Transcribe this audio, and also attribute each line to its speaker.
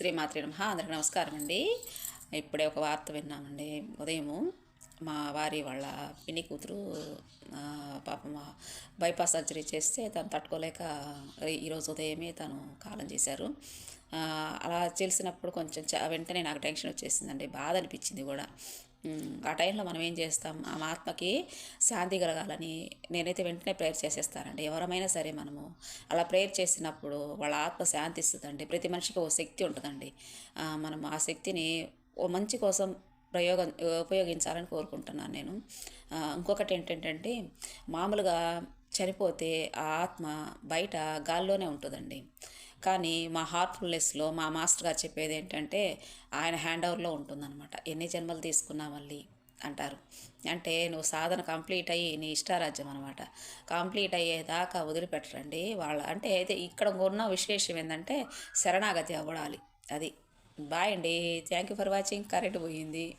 Speaker 1: శ్రీమాత్రి నమ. అందరికి నమస్కారం అండి ఇప్పుడే ఒక వార్త విన్నామండి. ఉదయము మా వారి వాళ్ళ పిన్ని కూతురు పాపం బైపాస్ సర్జరీ చేస్తే తను తట్టుకోలేక ఈరోజు ఉదయమే తను కాలం చేశారు. అలా చేసినప్పుడు కొంచెం వెంటనే నాకు టెన్షన్ వచ్చేసిందండి. బాధ అనిపించింది కూడా. ఆ టైంలో మనం ఏం చేస్తాం? ఆ ఆత్మకి శాంతి కలగాలని నేనైతే వెంటనే ప్రేయర్ చేసేస్తానండి. ఎవరమైనా సరే మనము అలా ప్రేయర్ చేసినప్పుడు వాళ్ళ ఆత్మ శాంతి ఇస్తుందండి. ప్రతి మనిషికి ఓ శక్తి ఉంటుందండి. మనం ఆ శక్తిని ఓ మంచి కోసం ప్రయోగం ఉపయోగించాలని కోరుకుంటున్నాను నేను. ఇంకొకటి ఏంటంటే మామూలుగా చనిపోతే ఆ ఆత్మ బయట గాల్లోనే ఉంటుందండి. కానీ మా హార్ట్ఫుల్నెస్లో మా మాస్టర్ గారు చెప్పేది ఏంటంటే ఆయన హ్యాండ్ ఓవర్లో ఉంటుందన్నమాట. ఎన్ని జన్మలు తీసుకున్నా మళ్ళీ అంటారు. అంటే నువ్వు సాధన కంప్లీట్ అయ్యి నీ ఇష్టారాజ్యం అనమాట కంప్లీట్ అయ్యేదాకా వదిలిపెట్టరండి. వాళ్ళ అంటే అయితే ఇక్కడ ఉన్న విశేషం ఏంటంటే శరణాగతి అవ్వడాలి. అది. బాయ్ అండి. Thank you for watching current పోయింది.